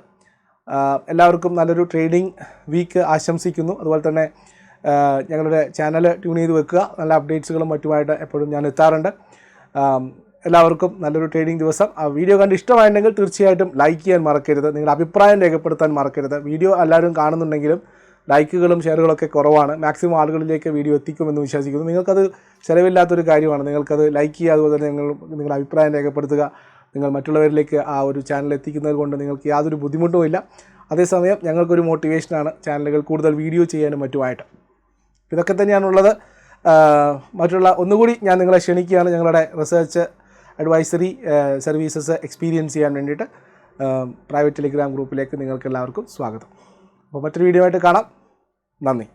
A: എല്ലാവർക്കും നല്ലൊരു ട്രേഡിംഗ് വീക്ക് ആശംസിക്കുന്നു. അതുപോലെ തന്നെ ഞങ്ങളുടെ ചാനൽ ട്യൂൺ ചെയ്ത് വെക്കുക. നല്ല അപ്ഡേറ്റ്സുകളും മറ്റുമായിട്ട് എപ്പോഴും ഞാൻ എത്താറുണ്ട്. എല്ലാവർക്കും നല്ലൊരു ട്രേഡിംഗ് ദിവസം. ആ വീഡിയോ കണ്ട് ഇഷ്ടമായിട്ടുണ്ടെങ്കിൽ തീർച്ചയായിട്ടും ലൈക്ക് ചെയ്യാൻ മറക്കരുത്. നിങ്ങളുടെ അഭിപ്രായം രേഖപ്പെടുത്താൻ മറക്കരുത്. വീഡിയോ എല്ലാവരും കാണുന്നുണ്ടെങ്കിലും ലൈക്കുകളും ഷെയറുകളൊക്കെ കുറവാണ്. മാക്സിമം ആളുകളിലേക്ക് വീഡിയോ എത്തിക്കുമെന്ന് വിശ്വസിക്കുന്നു. നിങ്ങൾക്കത് ചിലവില്ലാത്തൊരു കാര്യമാണ്. നിങ്ങൾക്കത് ലൈക്ക് ചെയ്യുക അതുപോലെ തന്നെ നിങ്ങൾ നിങ്ങളുടെ അഭിപ്രായം രേഖപ്പെടുത്തുക. നിങ്ങൾ മറ്റുള്ളവരിലേക്ക് ആ ഒരു ചാനൽ എത്തിക്കുന്നത് കൊണ്ട് നിങ്ങൾക്ക് യാതൊരു ബുദ്ധിമുട്ടും ഇല്ല. അതേസമയം ഞങ്ങൾക്കൊരു മോട്ടിവേഷനാണ് ചാനലുകൾ കൂടുതൽ വീഡിയോ ചെയ്യാനും മറ്റുമായിട്ട്. ഇതൊക്കെ തന്നെയാണുള്ളത് മറ്റുള്ള ഒന്നുകൂടി ഞാൻ നിങ്ങളെ ക്ഷണിക്കുകയാണ്. ഞങ്ങളുടെ റിസർച്ച് അഡ്വൈസറി സർവീസസ് എക്സ്പീരിയൻസ് ചെയ്യാൻ വേണ്ടിയിട്ട് പ്രൈവറ്റ് ടെലിഗ്രാം ഗ്രൂപ്പിലേക്ക് നിങ്ങൾക്ക് എല്ലാവർക്കും സ്വാഗതം. അപ്പോൾ മറ്റൊരു വീഡിയോ ആയിട്ട് കാണാം. നന്ദി.